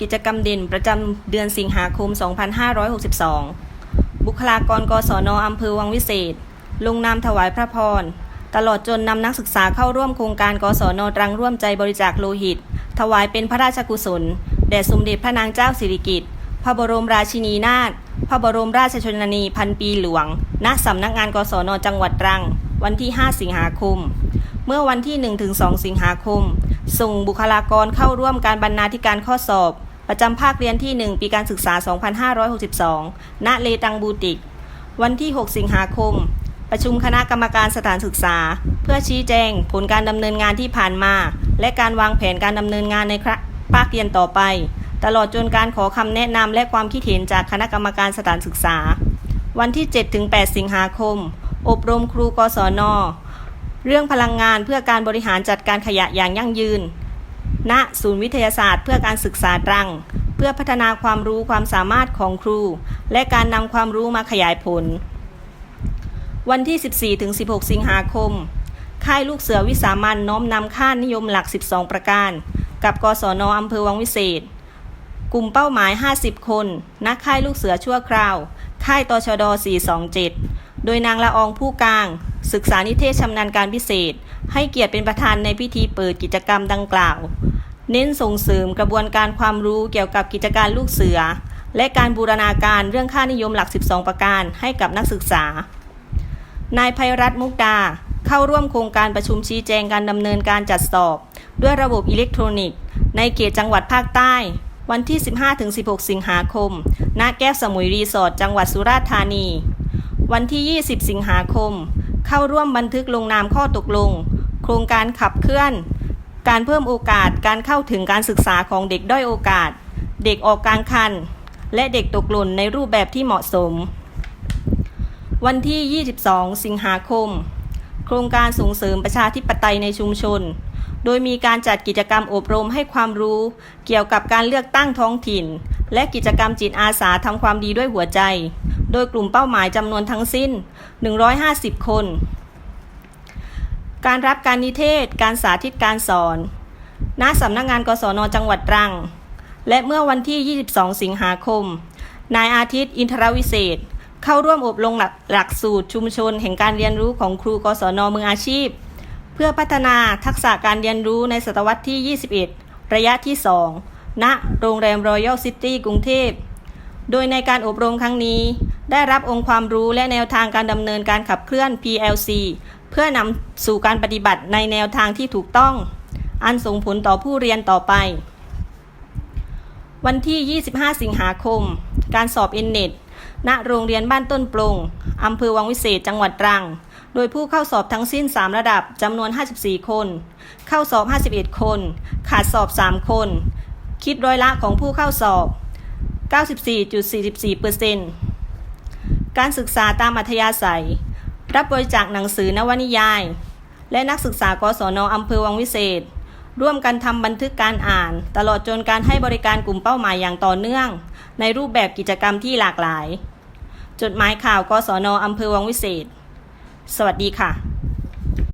กิจกรรมเด่นประจำเดือนสิงหาคม 2562 บุคลากรกศนอำเภอวังวิเศษ ลงนามถวายพระพร ตลอดจนนำนักศึกษาเข้าร่วมโครงการกศนตรังร่วมใจบริจาคโลหิต ถวายเป็นพระราชกุศล แด่สมเด็จพระนางเจ้าสิริกิติ์ พระบรมราชินีนาถ พระบรมราชชนนีพันปีหลวง ณ สำนักงานกศนจังหวัดตรัง วันที่ 5 สิงหาคม เมื่อวันที่ 1-2 สิงหาคมส่งบุคลากรเข้าร่วมการบรรณาธิการข้อสอบ ประจำภาคเรียนที่ 1 ปีการศึกษา 2562 ณ เลตังบูติก วันที่ 6 สิงหาคม ประชุมคณะกรรมการสถานศึกษา เพื่อชี้แจงผลการดำเนินงานที่ผ่านมา และการวางแผนการดำเนินงานในภาคเรียนต่อไป ตลอดจนการขอคำแนะนำและความคิดเห็นจากคณะกรรมการสถานศึกษา วันที่ 7-8 สิงหาคม อบรมครูกศน เรื่องพลังงานเพื่อการบริหารจัดการขยะอย่างยั่งยืน ณศูนย์วิทยาศาสตร์เพื่อการศึกษาตรัง เพื่อพัฒนาความรู้ความสามารถของครู และการนำความรู้มาขยายผล วันที่ 14-16 สิงหาคม ค่ายลูกเสือวิสามันน้อมนำค่านิยมหลัก 12 ประการ กับกศนอำเภอวังวิเศษ กลุ่มเป้าหมาย 50 คน นักค่ายลูกเสือชั่วคราว ค่ายตชด 427 โดยนางละอองผู้กลาง ศึกษานิเทศชำนาญการพิเศษ ให้เกียรติเป็นประธานในพิธีเปิดกิจกรรมดังกล่าว เน้นส่งเสริมกระบวนการความรู้เกี่ยวกับกิจการลูกเสือ และการบูรณาการเรื่องค่านิยมหลัก 12 ประการให้กับนักศึกษา นายภัยรัตน์มุกดาเข้าร่วมโครงการประชุมชี้แจงการดำเนินการจัดสอบ ด้วยระบบอิเล็กทรอนิกส์ ในเขตจังหวัดภาคใต้ วันที่ 15-16 สิงหาคม ณ แก้วสมุยรีสอร์ทจังหวัดสุราษฎร์ธานี วันที่ 20 สิงหาคม เข้าร่วมบันทึกลงนามข้อตกลง โครงการขับเคลื่อน การเพิ่มโอกาสการเข้าถึงการศึกษาของเด็กด้อยโอกาส เด็กออกกลางคัน และเด็กตกหล่นในรูปแบบที่เหมาะสม วันที่ 22 สิงหาคม โครงการส่งเสริมประชาธิปไตยในชุมชน โดยมีการจัดกิจกรรมอบรมให้ความรู้ เกี่ยวกับการเลือกตั้งท้องถิ่น และกิจกรรมจิตอาสาทำความดีด้วยหัวใจ โดยกลุ่มเป้าหมายจำนวนทั้งสิ้น 150 คน การรับการนิเทศ การสาธิตการสอน ณ สำนักงานกศนจังหวัดตรัง และเมื่อวันที่ 22 สิงหาคม นายอาทิตย์ อินทรวิเศษ เข้าร่วมอบรมหลักหลักสูตรชุมชน แห่งการเรียนรู้ของครูกศนมืออาชีพ เพื่อพัฒนาทักษะการเรียนรู้ในศตวรรษที่ 21 ระยะที่ 2ณ โรงแรมรอยัลซิตี้กรุงเทพ โดยในการอบรมครั้งนี้ ได้รับองค์ความรู้และแนวทางการดำเนินการขับเคลื่อน PLC เพื่อนำสู่การปฏิบัติในแนวทางที่ถูกต้อง อันส่งผลต่อผู้เรียนต่อไป วันที่ 25 สิงหาคม การสอบเอ็นเน็ตณโรงเรียนบ้านต้นปรงอำเภอวังวิเศษจังหวัดตรัง โดยผู้เข้าสอบทั้งสิ้น 3 ระดับจำนวน 54 คน เข้าสอบ 51 คน ขาดสอบ 3 คน คิดร้อยละของผู้เข้าสอบ 94.44% การศึกษาตามอัธยาศัย รับบริจาคหนังสือนวนิยาย และนักศึกษากศนอำเภอวังวิเศษ ร่วมกันทำบันทึกการอ่าน ตลอดจนการให้บริการกลุ่มเป้าหมายอย่างต่อเนื่อง ในรูปแบบกิจกรรมที่หลากหลาย จดหมายข่าวกศนอำเภอวังวิเศษ สวัสดีค่ะ